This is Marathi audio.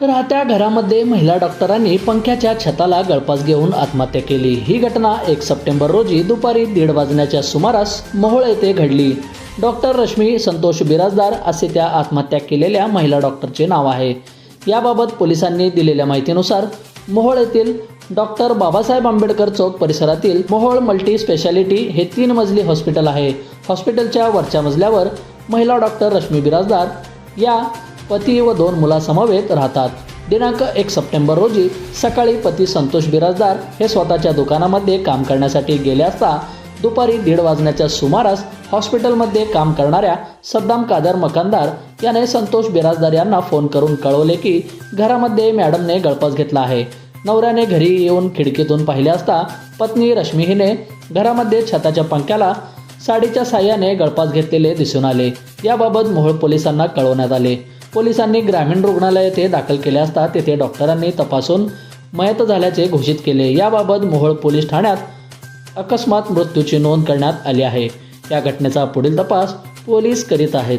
राहत्या घरामध्ये महिला डॉक्टरांनी पंख्याच्या छताला गळपास घेऊन आत्महत्या केली. ही घटना एक सप्टेंबर रोजी दुपारी दीड वाजण्याच्या सुमारास मोहोळ येथे घडली. डॉक्टर रश्मी संतोष बिराजदार असे त्या आत्महत्या केलेल्या महिला डॉक्टरचे नाव आहे. याबाबत पोलिसांनी दिलेल्या माहितीनुसार मोहोळ येथील डॉक्टर बाबासाहेब आंबेडकर चौक परिसरातील मोहोळ मल्टी स्पेशालिटी हे तीन मजली हॉस्पिटल आहे. हॉस्पिटलच्या वरच्या मजल्यावर महिला डॉक्टर रश्मी बिराजदार या पती व दोन मुलासमवेत राहतात. दिनांक एक सप्टेंबर रोजी सकाळी पती संतोष बिराजदार हे स्वतःच्या दुकानामध्ये काम करण्यासाठी गेले असता दुपारी दीड वाजण्याच्या सुमारास हॉस्पिटलमध्ये काम करणाऱ्या सद्दाम कादर मकानदार याने संतोष बिराजदार यांना फोन करून कळवले की घरामध्ये मॅडमने गळपास घेतला आहे. नवऱ्याने घरी येऊन खिडकीतून पाहिले असता पत्नी रश्मी हिने घरामध्ये छताच्या पंख्याला साडीच्या साह्याने गळपास घेतलेले दिसून आले. याबाबत मोहोळ पोलिसांना कळवण्यात आले. पोलिसांनी ग्रामीण रुग्णालय येथे दाखल केले असता तेथे डॉक्टरांनी तपासून मयत झाल्याचे घोषित केले. याबाबत मोहोळ पोलीस ठाण्यात अकस्मात मृत्यूची नोंद करण्यात आली आहे. या घटनेचा पुढील तपास पोलीस करीत आहेत.